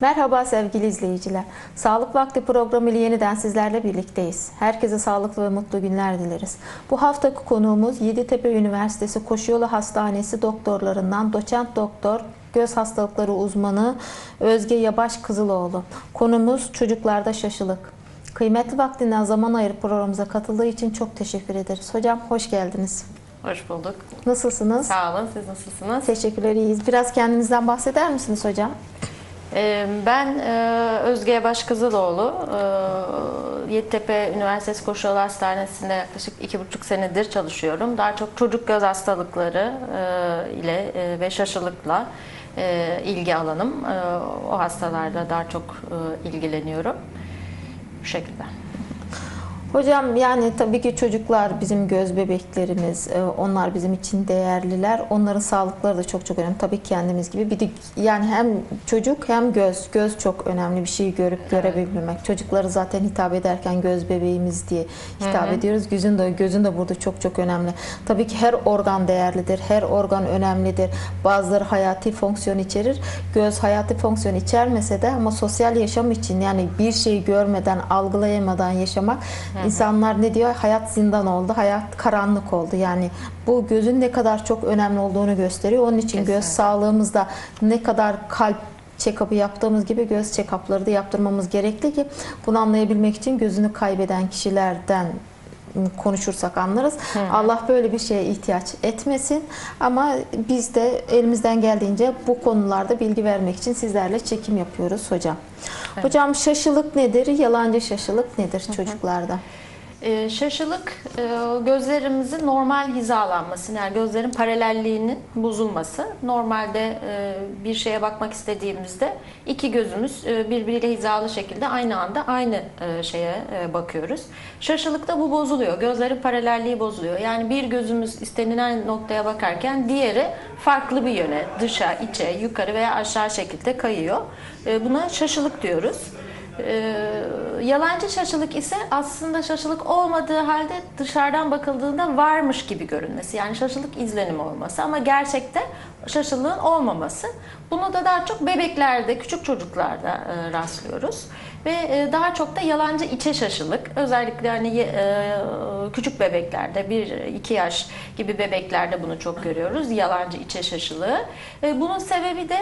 Merhaba sevgili izleyiciler. Sağlık Vakti programı ile yeniden sizlerle birlikteyiz. Herkese sağlıklı ve mutlu günler dileriz. Bu haftaki konuğumuz Yeditepe Üniversitesi Koşuyolu Hastanesi doktorlarından doçent doktor göz hastalıkları uzmanı Özge Yabaş Kızıloğlu. Konumuz çocuklarda şaşılık. Kıymetli vaktinden zaman ayırıp programımıza katıldığı için çok teşekkür ederiz. Hocam hoş geldiniz. Hoş bulduk. Nasılsınız? Sağ olun. Siz nasılsınız? Teşekkürler, iyiyiz. Biraz kendinizden bahseder misiniz hocam? Ee, Ben e, Özge Baş Kızıloğlu. Ee, Yeditepe Üniversitesi Koşuyolu Hastanesi'nde yaklaşık iki buçuk senedir çalışıyorum. Daha çok çocuk göz hastalıkları e, ile e, ve şaşılıkla e, ilgi alanım. E, O hastalarla daha çok e, ilgileniyorum. Bu şekilde. Hocam yani tabii ki çocuklar bizim göz bebeklerimiz, e, onlar bizim için değerliler. Onların sağlıkları da çok çok önemli. Tabii kendimiz gibi. Bir de yani hem çocuk hem göz. Göz çok önemli bir şeyi görüp görebilmek. Çocukları zaten hitap ederken göz bebeğimiz diye hitap ediyoruz. Gözün de gözün de burada çok çok önemli. Tabii ki her organ değerlidir. Her organ önemlidir. Bazıları hayati fonksiyon içerir. Göz hayati fonksiyon içermese de ama sosyal yaşam için yani bir şeyi görmeden, algılayamadan yaşamak insanlar ne diyor? Hayat zindan oldu, hayat karanlık oldu. Yani bu gözün ne kadar çok önemli olduğunu gösteriyor. Onun için göz Kesinlikle. sağlığımızda ne kadar kalp check-up'ı yaptığımız gibi göz check-up'ları da yaptırmamız gerekli ki bunu anlayabilmek için gözünü kaybeden kişilerden konuşursak anlarız. Allah böyle bir şeye ihtiyaç etmesin ama biz de elimizden geldiğince bu konularda bilgi vermek için sizlerle çekim yapıyoruz hocam. Hocam şaşılık nedir? Yalancı şaşılık nedir çocuklarda? Ee, şaşılık e, gözlerimizin normal hizalanması yani gözlerin paralelliğinin bozulması. Normalde e, bir şeye bakmak istediğimizde iki gözümüz e, birbiriyle hizalı şekilde aynı anda aynı e, şeye e, bakıyoruz. Şaşılıkta bu bozuluyor. Gözlerin paralelliği bozuluyor. Yani bir gözümüz istenilen noktaya bakarken diğeri farklı bir yöne, dışa, içe, yukarı veya aşağı şekilde kayıyor. Buna şaşılık diyoruz. Ee, yalancı şaşılık ise aslında şaşılık olmadığı halde dışarıdan bakıldığında varmış gibi görünmesi. Yani şaşılık izlenimi olması ama gerçekte şaşılığın olmaması. Bunu da daha çok bebeklerde, küçük çocuklarda e, rastlıyoruz. Ve e, daha çok da yalancı içe şaşılık. Özellikle hani e, küçük bebeklerde, 1-2 yaş gibi bebeklerde bunu çok görüyoruz. Yalancı içe şaşılığı. E, bunun sebebi de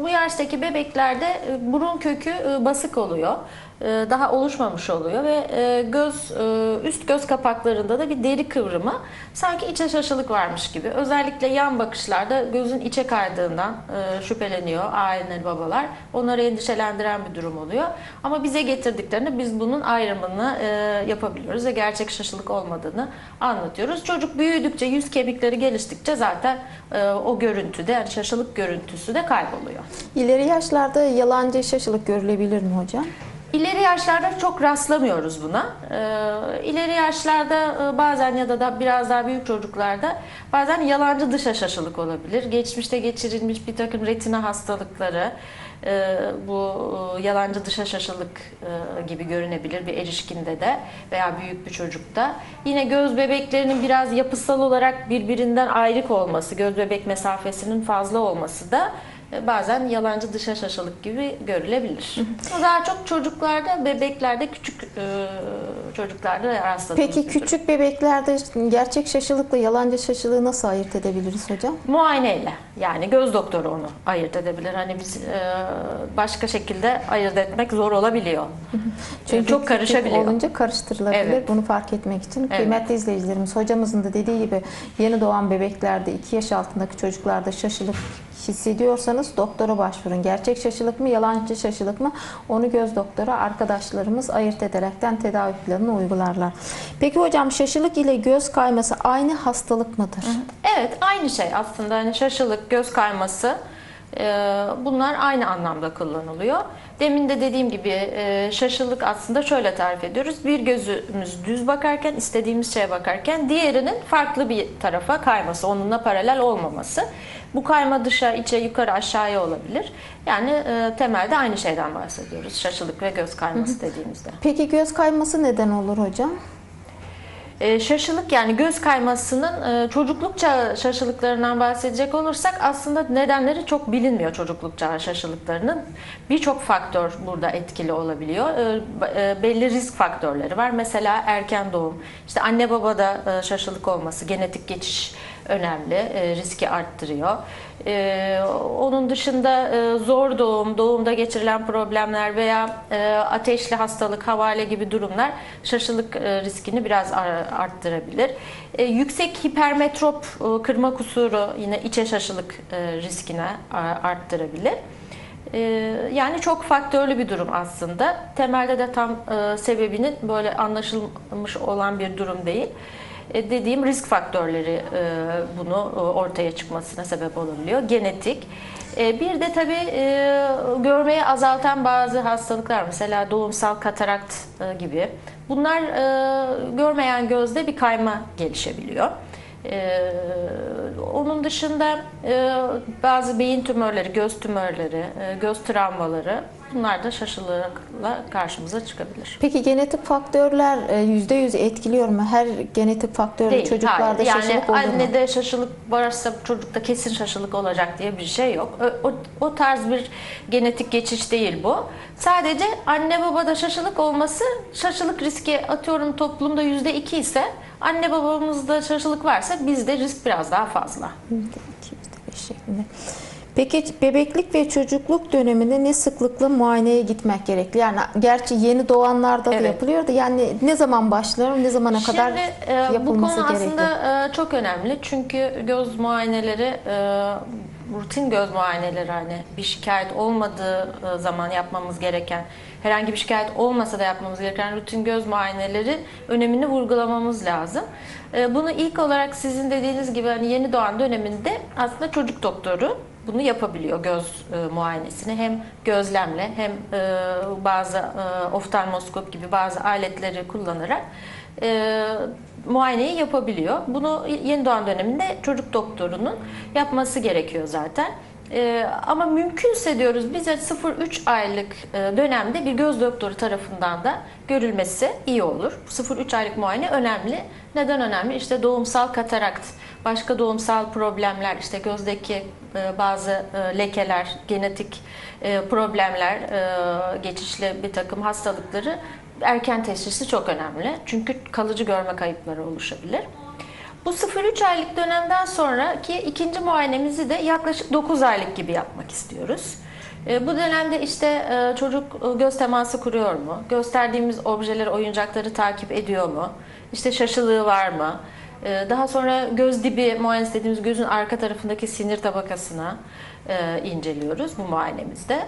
bu yaştaki bebeklerde burun kökü basık oluyor. E, Daha oluşmamış oluyor ve e, göz e, üst göz kapaklarında da bir deri kıvrımı sanki içe şaşılık varmış gibi. Özellikle yan bakışlarda gözün içe kaydığından şüpheleniyor aileleri babalar. Onları endişelendiren bir durum oluyor. Ama bize getirdiklerinde biz bunun ayrımını yapabiliyoruz ve gerçek şaşılık olmadığını anlatıyoruz. Çocuk büyüdükçe, yüz kemikleri geliştikçe zaten o görüntüde yani şaşılık görüntüsü de kayboluyor. İleri yaşlarda yalancı şaşılık görülebilir mi hocam? İleri yaşlarda çok rastlamıyoruz buna. Ee, ileri yaşlarda e, bazen ya da, da biraz daha büyük çocuklarda bazen yalancı dışa şaşılık olabilir. Geçmişte geçirilmiş bir takım retina hastalıkları e, bu e, yalancı dışa şaşılık gibi görünebilir bir erişkinde de veya büyük bir çocukta. Yine göz bebeklerinin biraz yapısal olarak birbirinden ayrık olması, göz bebek mesafesinin fazla olması da bazen yalancı dışa şaşılık gibi görülebilir. Daha çok çocuklarda, bebeklerde, küçük e, çocuklarda rastladığımız Peki durum. küçük bebeklerde gerçek şaşılıkla yalancı şaşılığı nasıl ayırt edebiliriz hocam? Muayeneyle yani göz doktoru onu ayırt edebilir. Hani biz e, başka şekilde ayırt etmek zor olabiliyor. Çünkü çok karışabiliyor. olunca karıştırılabilir. Evet. Bunu fark etmek için Evet. kıymetli izleyicilerimiz hocamızın da dediği gibi yeni doğan bebeklerde 2 yaş altındaki çocuklarda şaşılık hissediyorsanız doktora başvurun. Gerçek şaşılık mı, yalancı şaşılık mı? Onu göz doktora arkadaşlarımız ayırt ederekten tedavi planını uygularlar. Peki hocam şaşılık ile göz kayması aynı hastalık mıdır? Evet aynı şey aslında hani şaşılık, göz kayması e, bunlar aynı anlamda kullanılıyor. Demin de dediğim gibi e, şaşılık aslında şöyle tarif ediyoruz. Bir gözümüz düz bakarken, istediğimiz şeye bakarken diğerinin farklı bir tarafa kayması, onunla paralel olmaması. Bu kayma dışa, içe, yukarı, aşağıya olabilir. Yani e, temelde aynı şeyden bahsediyoruz. Şaşılık ve göz kayması dediğimizde. Peki göz kayması neden olur hocam? E, şaşılık yani göz kaymasının e, çocukluk çağı şaşılıklarından bahsedecek olursak aslında nedenleri çok bilinmiyor çocukluk çağı şaşılıklarının. Birçok faktör burada etkili olabiliyor. E, e, belli risk faktörleri var. Mesela erken doğum, işte anne babada e, şaşılık olması, genetik geçiş önemli, e, riski arttırıyor. E, onun dışında e, zor doğum, doğumda geçirilen problemler veya ateşli hastalık, havale gibi durumlar şaşılık riskini biraz ar- arttırabilir. Yüksek hipermetrop kırma kusuru yine içe şaşılık riskine arttırabilir. Yani çok faktörlü bir durum aslında. Temelde de tam sebebinin böyle anlaşılmış olan bir durum değil. E, dediğim risk faktörleri e, bunu e, ortaya çıkmasına sebep olabiliyor. Genetik. Bir de tabii e, görmeyi azaltan bazı hastalıklar mesela doğumsal katarakt gibi. Bunlar görmeyen gözde bir kayma gelişebiliyor. Ee, onun dışında e, bazı beyin tümörleri, göz tümörleri, e, göz travmaları bunlar da şaşılıkla karşımıza çıkabilir. Peki genetik faktörler e, %100 etkiliyor mu? Her genetik faktör Değil, çocuklarda hayır. Yani şaşılık olur mu? annede şaşılık varsa çocukta kesin şaşılık olacak diye bir şey yok. O, o, o tarz bir genetik geçiş değil bu. Sadece anne babada şaşılık olması şaşılık riski atıyorum toplumda yüzde iki ise anne babamızda şaşılık varsa bizde risk biraz daha fazla. %2, şeklinde. Peki bebeklik ve çocukluk döneminde ne sıklıkla muayeneye gitmek gerekli? Yani gerçi yeni doğanlarda da Evet. yapılıyor da yani ne zaman başlar, ne zamana kadar Şimdi e, bu yapılması konu gerekli? aslında e, çok önemli çünkü göz muayeneleri e, rutin göz muayeneleri hani bir şikayet olmadığı e, zaman yapmamız gereken herhangi bir şikayet olmasa da yapmamız gereken rutin göz muayeneleri önemini vurgulamamız lazım. E, Bunu ilk olarak sizin dediğiniz gibi hani yeni doğan döneminde aslında çocuk doktoru bunu yapabiliyor göz e, muayenesini hem gözlemle hem e, bazı e, oftalmoskop gibi bazı aletleri kullanarak e, muayeneyi yapabiliyor. Bunu yeni doğan döneminde çocuk doktorunun yapması gerekiyor zaten. E, ama mümkünse diyoruz bize 0-3 aylık e, dönemde bir göz doktoru tarafından da görülmesi iyi olur. 0-3 aylık muayene önemli. Neden önemli? İşte doğumsal katarakt, başka doğumsal problemler, işte gözdeki e, bazı e, lekeler, genetik problemler, e, geçişli bir takım hastalıkları erken teşhisi çok önemli. Çünkü kalıcı görme kayıpları oluşabilir. Bu 0-3 aylık dönemden sonraki ikinci muayenemizi de yaklaşık 9 aylık gibi yapmak istiyoruz. E, Bu dönemde işte e, çocuk e, göz teması kuruyor mu? Gösterdiğimiz objeleri, oyuncakları takip ediyor mu? İşte şaşılığı var mı? Daha sonra göz dibi muayenesi dediğimiz gözün arka tarafındaki sinir tabakasına inceliyoruz bu muayenemizde.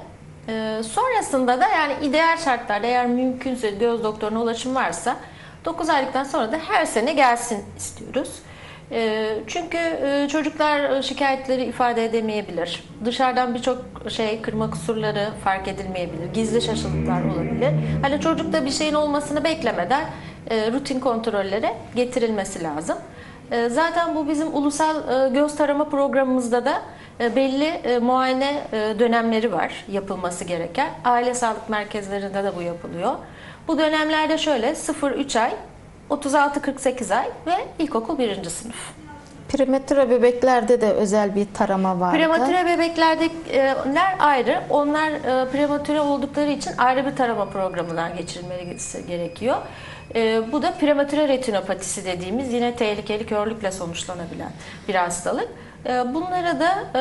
Sonrasında da yani ideal şartlarda eğer mümkünse göz doktoruna ulaşım varsa 9 aylıktan sonra da her sene gelsin istiyoruz. E, Çünkü e, çocuklar şikayetleri ifade edemeyebilir. Dışarıdan birçok şey kırma kusurları fark edilmeyebilir. Gizli şaşılıklar olabilir. Hani çocukta bir şeyin olmasını beklemeden e, rutin kontrollere getirilmesi lazım. E, Zaten bu bizim ulusal e, göz tarama programımızda da e, belli e, muayene e, dönemleri var yapılması gereken. Aile sağlık merkezlerinde de bu yapılıyor. Bu dönemlerde şöyle 0-3 ay, 36-48 ay ve ilkokul 1. sınıf. Prematüre bebeklerde de özel bir tarama vardı. Prematüre bebeklerdekiler ayrı. Onlar e, prematüre oldukları için ayrı bir tarama programından geçirilmesi gerekiyor. E, Bu da prematüre retinopatisi dediğimiz yine tehlikeli körlükle sonuçlanabilen bir hastalık. E, Bunlara da e,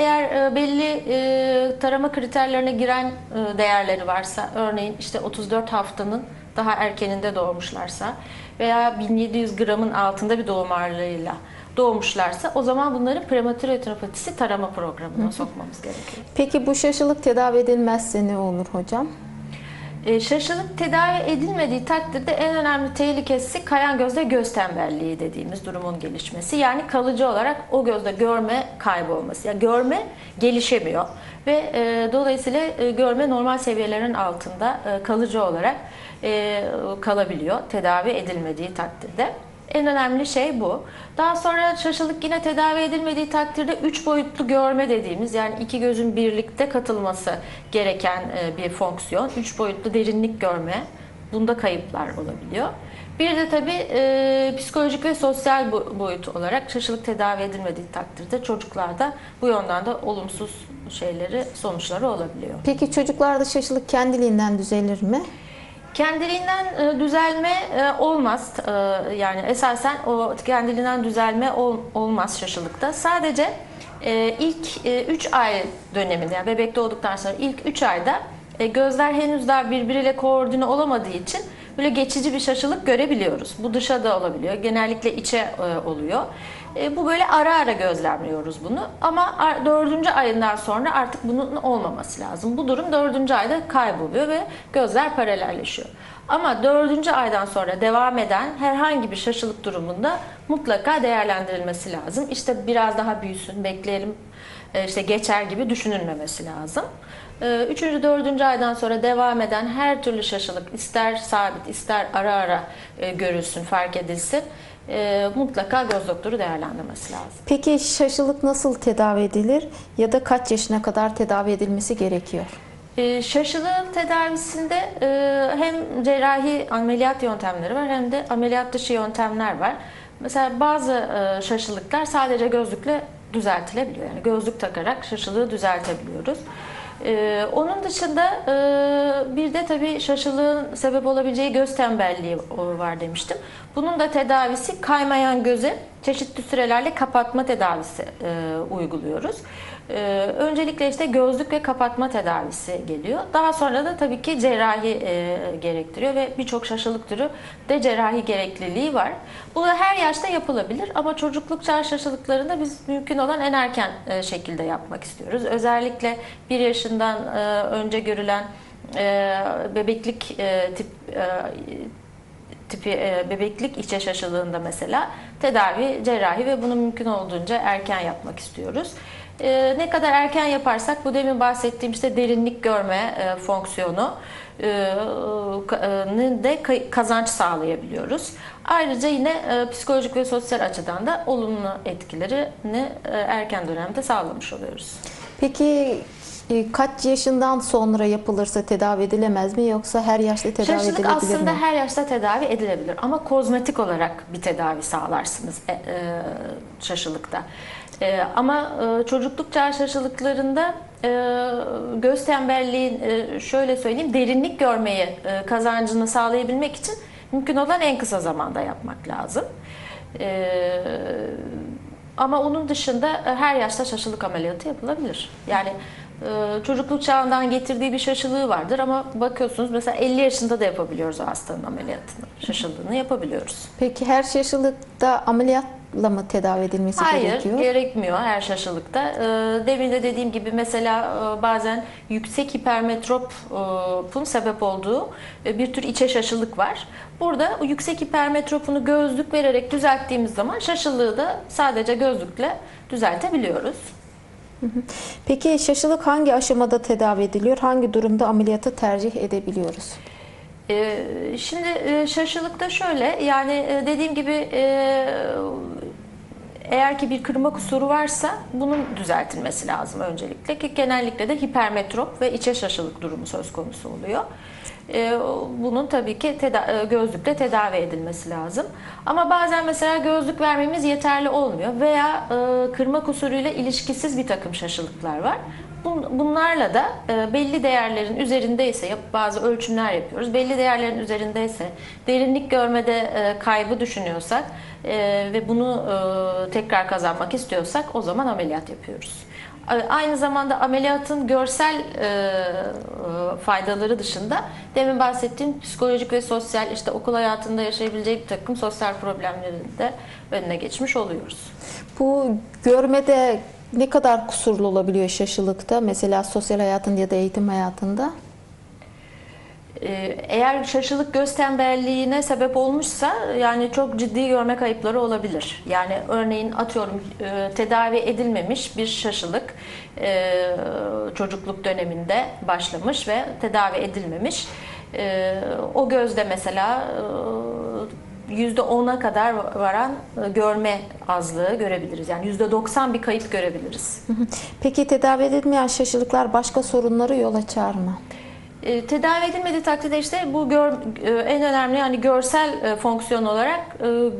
eğer e, belli e, tarama kriterlerine giren e, değerleri varsa, örneğin işte 34 haftanın daha erkeninde doğmuşlarsa veya 1700 gramın altında bir doğum ağırlığıyla doğmuşlarsa o zaman bunları prematür retinopatisi tarama programına sokmamız gerekiyor. Peki bu şaşılık tedavi edilmezse ne olur hocam? E, tedavi edilmediği takdirde en önemli tehlikesi kayan gözde göz tembelliği dediğimiz durumun gelişmesi. Yani kalıcı olarak o gözde görme kaybolması. Yani görme gelişemiyor ve e, dolayısıyla e, görme normal seviyelerin altında e, kalıcı olarak e, kalabiliyor tedavi edilmediği takdirde. En önemli şey bu. Daha sonra şaşılık yine tedavi edilmediği takdirde üç boyutlu görme dediğimiz yani iki gözün birlikte katılması gereken e, bir fonksiyon. Üç boyutlu derinlik görme. Bunda kayıplar olabiliyor. Bir de tabii e, psikolojik ve sosyal boyut olarak şaşılık tedavi edilmediği takdirde çocuklarda bu yönden de olumsuz şeyleri, sonuçları olabiliyor. Peki çocuklarda şaşılık kendiliğinden düzelir mi? Kendiliğinden e, düzelme e, olmaz. E, yani esasen o kendiliğinden düzelme ol- olmaz şaşılıkta. Sadece ilk 3 ay döneminde yani bebek doğduktan sonra ilk 3 ayda gözler henüz daha birbiriyle koordine olamadığı için böyle geçici bir şaşılık görebiliyoruz. Bu dışa da olabiliyor. Genellikle içe oluyor. E, bu böyle ara ara gözlemliyoruz bunu. Ama dördüncü ayından sonra artık bunun olmaması lazım. Bu durum dördüncü ayda kayboluyor ve gözler paralelleşiyor. Ama dördüncü aydan sonra devam eden herhangi bir şaşılık durumunda mutlaka değerlendirilmesi lazım. İşte biraz daha büyüsün, bekleyelim, e, işte geçer gibi düşünülmemesi lazım. E, Üçüncü, dördüncü aydan sonra devam eden her türlü şaşılık ister sabit ister ara ara e, görülsün, fark edilsin e, mutlaka göz doktoru değerlendirmesi lazım. Peki şaşılık nasıl tedavi edilir ya da kaç yaşına kadar tedavi edilmesi gerekiyor? E, Şaşılığın tedavisinde e, hem cerrahi ameliyat yöntemleri var hem de ameliyat dışı yöntemler var. Mesela bazı e, şaşılıklar sadece gözlükle düzeltilebiliyor. Yani gözlük takarak şaşılığı düzeltebiliyoruz. E, Onun dışında e, bir de tabii şaşılığın sebep olabileceği göz tembelliği var demiştim. Bunun da tedavisi kaymayan göze çeşitli sürelerle kapatma tedavisi e, uyguluyoruz. Ee, öncelikle işte gözlük ve kapatma tedavisi geliyor. Daha sonra da tabii ki cerrahi e, gerektiriyor ve birçok şaşılık türü de cerrahi gerekliliği var. Bu da her yaşta yapılabilir ama çocukluk çağ şaşılıklarında biz mümkün olan en erken e, şekilde yapmak istiyoruz. Özellikle bir yaşından e, önce görülen e, bebeklik e, tip e, tipi e, bebeklik içe şaşılığında mesela tedavi cerrahi ve bunu mümkün olduğunca erken yapmak istiyoruz. E, ne kadar erken yaparsak bu demin bahsettiğim işte derinlik görme e, fonksiyonu e, e, de kazanç sağlayabiliyoruz. Ayrıca yine e, psikolojik ve sosyal açıdan da olumlu etkilerini erken dönemde sağlamış oluyoruz. Peki kaç yaşından sonra yapılırsa tedavi edilemez mi yoksa her yaşta tedavi Şaşılık edilebilir aslında mi? her yaşta tedavi edilebilir ama kozmetik olarak bir tedavi sağlarsınız e, e, şaşılıkta. E, ama e, çocukluk çağı şaşılıklarında e, göz tembelliğin e, şöyle söyleyeyim derinlik görmeyi e, kazancını sağlayabilmek için mümkün olan en kısa zamanda yapmak lazım. E, ama onun dışında her yaşta şaşılık ameliyatı yapılabilir. Yani e, çocukluk çağından getirdiği bir şaşılığı vardır ama bakıyorsunuz mesela 50 yaşında da yapabiliyoruz o hastanın ameliyatını, şaşıldığını yapabiliyoruz. Peki her şaşılıkta ameliyatla mı tedavi edilmesi Hayır, gerekiyor? gerekmiyor her şaşılıkta. E, Demin de dediğim gibi mesela e, bazen yüksek hipermetropun sebep olduğu e, bir tür içe şaşılık var. Burada o yüksek hipermetropunu gözlük vererek düzelttiğimiz zaman şaşılığı da sadece gözlükle düzeltebiliyoruz. Peki şaşılık hangi aşamada tedavi ediliyor? Hangi durumda ameliyatı tercih edebiliyoruz? Ee, Şimdi e, şaşılıkta şöyle yani e, dediğim gibi e, eğer ki bir kırma kusuru varsa bunun düzeltilmesi lazım öncelikle ki genellikle de hipermetrop ve içe şaşılık durumu söz konusu oluyor. Ee, Bunun tabii ki teda- e, gözlükle tedavi edilmesi lazım. Ama bazen mesela gözlük vermemiz yeterli olmuyor veya e, kırma kusuruyla ilişkisiz bir takım şaşılıklar var. Bun- Bunlarla da e, belli değerlerin üzerindeyse bazı ölçümler yapıyoruz. Belli değerlerin üzerindeyse derinlik görmede e, kaybı düşünüyorsak e, ve bunu e, tekrar kazanmak istiyorsak o zaman ameliyat yapıyoruz. Aynı zamanda ameliyatın görsel e, e, faydaları dışında demin bahsettiğim psikolojik ve sosyal işte okul hayatında yaşayabileceği bir takım sosyal problemlerin de önüne geçmiş oluyoruz. Bu görmede ne kadar kusurlu olabiliyor şaşılıkta? Mesela sosyal hayatında ya da eğitim hayatında? Ee, Eğer şaşılık göz tembelliğine sebep olmuşsa yani çok ciddi görme kayıpları olabilir. Yani örneğin atıyorum e, tedavi edilmemiş bir şaşılık e, çocukluk döneminde başlamış ve tedavi edilmemiş. E, O gözde mesela e, %10'a kadar varan görme azlığı görebiliriz. Yani %90 bir kayıp görebiliriz. Peki tedavi edilmeyen şaşılıklar başka sorunlara yol açar mı? E, tedavi edilmediği takdirde işte bu gör, e, en önemli yani görsel e, fonksiyon olarak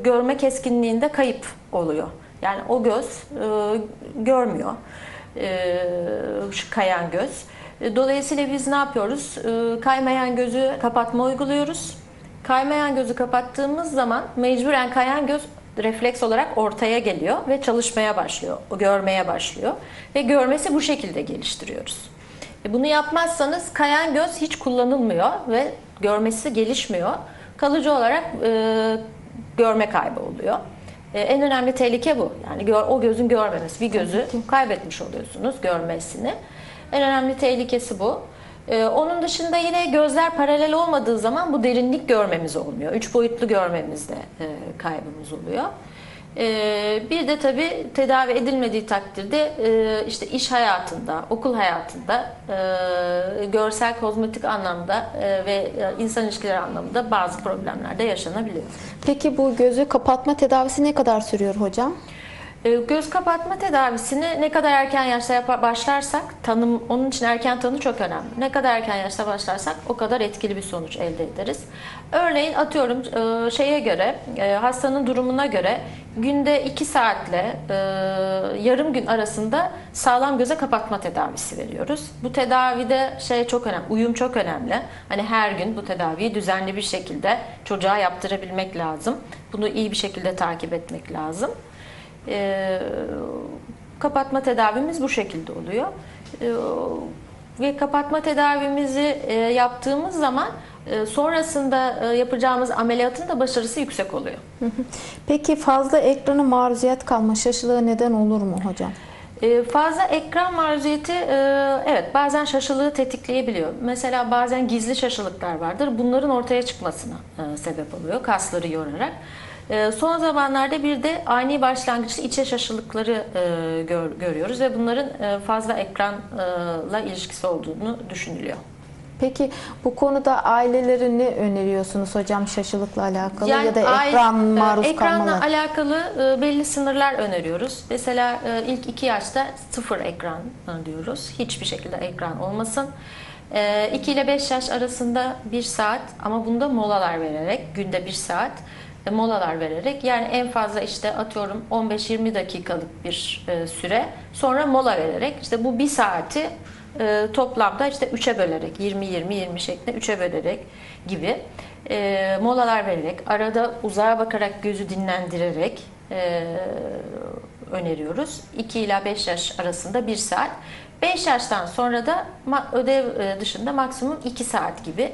görme keskinliğinde kayıp oluyor. Yani o göz görmüyor. Şu kayan göz. Dolayısıyla biz ne yapıyoruz? Kaymayan gözü kapatma uyguluyoruz. Kaymayan gözü kapattığımız zaman mecburen kayan göz refleks olarak ortaya geliyor ve çalışmaya başlıyor, görmeye başlıyor ve görmesi bu şekilde geliştiriyoruz. E, Bunu yapmazsanız kayan göz hiç kullanılmıyor ve görmesi gelişmiyor. Kalıcı olarak e, görme kaybı oluyor. E, en önemli tehlike bu. Yani gör, o gözün görmemesi. Bir gözü kaybetmiş oluyorsunuz görmesini. En önemli tehlikesi bu. E, onun dışında yine gözler paralel olmadığı zaman bu derinlik görmemiz olmuyor. Üç boyutlu görmemizde e, kaybımız oluyor. Ee, Bir de tabii tedavi edilmediği takdirde e, işte iş hayatında, okul hayatında, e, görsel kozmetik anlamda e, ve insan ilişkileri anlamında bazı problemler de yaşanabiliyor. Peki bu gözü kapatma tedavisi ne kadar sürüyor hocam? E, Göz kapatma tedavisini ne kadar erken yaşta başlarsak, tanım onun için erken tanı çok önemli. Ne kadar erken yaşta başlarsak o kadar etkili bir sonuç elde ederiz. Örneğin atıyorum e, şeye göre, e, hastanın durumuna göre günde 2 saatle e, yarım gün arasında sağlam göze kapatma tedavisi veriyoruz. Bu tedavide şey çok önemli, uyum çok önemli. Hani her gün bu tedaviyi düzenli bir şekilde çocuğa yaptırabilmek lazım. Bunu iyi bir şekilde takip etmek lazım. Ee, kapatma tedavimiz bu şekilde oluyor. Ee, ve kapatma tedavimizi e, yaptığımız zaman e, sonrasında e, yapacağımız ameliyatın da başarısı yüksek oluyor. Peki fazla ekrana maruziyet kalma şaşılığı neden olur mu hocam? Ee, Fazla ekran maruziyeti e, evet bazen şaşılığı tetikleyebiliyor. Mesela bazen gizli şaşılıklar vardır. Bunların ortaya çıkmasına e, sebep oluyor kasları yorarak. E, Son zamanlarda bir de ani başlangıçlı içe şaşılıkları e, gör- görüyoruz ve bunların e, fazla ekranla ilişkisi olduğunu düşünülüyor. Peki bu konuda ailelere ne öneriyorsunuz hocam şaşılıkla alakalı ya da aile- ekran e, maruz ekranla kalmalar? alakalı e, belli sınırlar öneriyoruz. Mesela e, ilk iki yaşta sıfır ekran diyoruz. Hiçbir şekilde ekran olmasın. 2 ile 5 yaş arasında 1 saat ama bunda molalar vererek günde 1 saat molalar vererek yani en fazla işte atıyorum 15-20 dakikalık bir e, süre sonra mola vererek işte bu 1 saati e, toplamda işte 3'e bölerek 20-20-20 şeklinde 3'e bölerek gibi e, molalar vererek arada uzağa bakarak gözü dinlendirerek öneriyoruz. 2 ila 5 yaş arasında 1 saat. 5 yaştan sonra da ödev dışında maksimum 2 saat gibi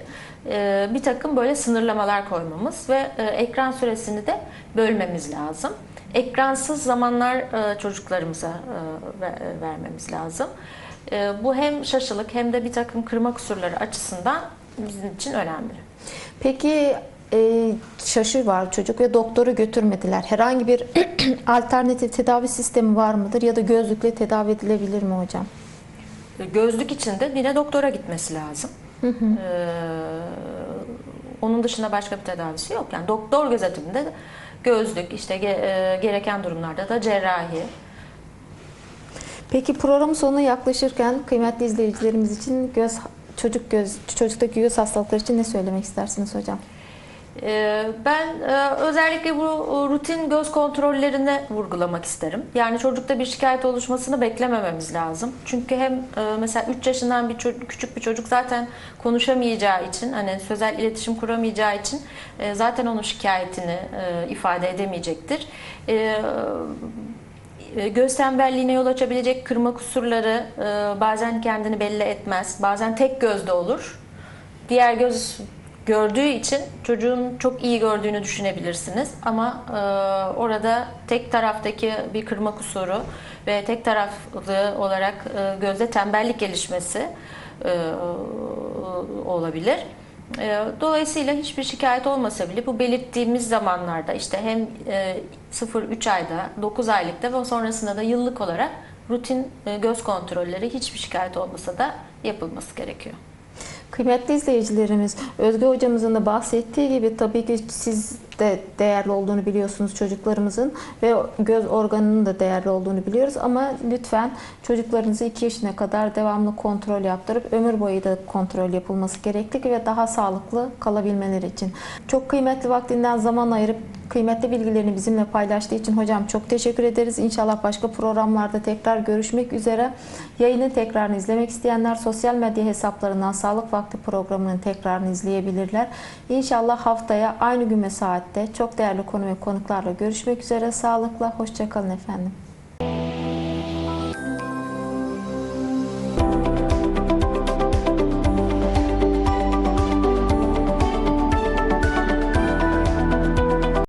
bir takım böyle sınırlamalar koymamız ve e, ekran süresini de bölmemiz lazım. Ekransız zamanlar e, çocuklarımıza e, ve- vermemiz lazım. E, Bu hem şaşılık hem de bir takım kırma kusurları açısından bizim için önemli. Peki e, şaşı var çocuk ve doktoru götürmediler. Herhangi bir alternatif tedavi sistemi var mıdır ya da gözlükle tedavi edilebilir mi hocam? Gözlük için de yine doktora gitmesi lazım. Ee, onun dışında başka bir tedavisi yok. Yani doktor gözetiminde gözlük, işte ge- e, gereken durumlarda da cerrahi. Peki program sonuna yaklaşırken kıymetli izleyicilerimiz için göz çocuk göz çocuktaki göz hastalıkları için ne söylemek istersiniz hocam? Ee, Ben e, özellikle bu rutin göz kontrollerine vurgulamak isterim. Yani çocukta bir şikayet oluşmasını beklemememiz lazım. Çünkü hem e, mesela 3 yaşından bir çocuk, küçük bir çocuk zaten konuşamayacağı için, hani sözel iletişim kuramayacağı için e, zaten onun şikayetini e, ifade edemeyecektir. E, e, Göz tembelliğine yol açabilecek kırma kusurları e, bazen kendini belli etmez. Bazen tek gözde olur. Diğer göz gördüğü için çocuğun çok iyi gördüğünü düşünebilirsiniz. Ama e, orada tek taraftaki bir kırma kusuru ve tek taraflı olarak e, gözde tembellik gelişmesi e, olabilir. E, Dolayısıyla hiçbir şikayet olmasa bile bu belirttiğimiz zamanlarda işte hem e, 0-3 ayda, 9 aylıkta ve sonrasında da yıllık olarak rutin e, göz kontrolleri hiçbir şikayet olmasa da yapılması gerekiyor. Kıymetli izleyicilerimiz, Özge hocamızın da bahsettiği gibi tabii ki siz de değerli olduğunu biliyorsunuz çocuklarımızın ve göz organının da değerli olduğunu biliyoruz ama lütfen çocuklarınızı 2 yaşına kadar devamlı kontrol yaptırıp ömür boyu da kontrol yapılması gerekli ve daha sağlıklı kalabilmeleri için. Çok kıymetli vaktinden zaman ayırıp kıymetli bilgilerini bizimle paylaştığı için hocam çok teşekkür ederiz. İnşallah başka programlarda tekrar görüşmek üzere. Yayının tekrarını izlemek isteyenler sosyal medya hesaplarından Sağlık Vakti programının tekrarını izleyebilirler. İnşallah haftaya aynı gün ve saatte çok değerli konu ve konuklarla görüşmek üzere. Sağlıkla, hoşçakalın efendim.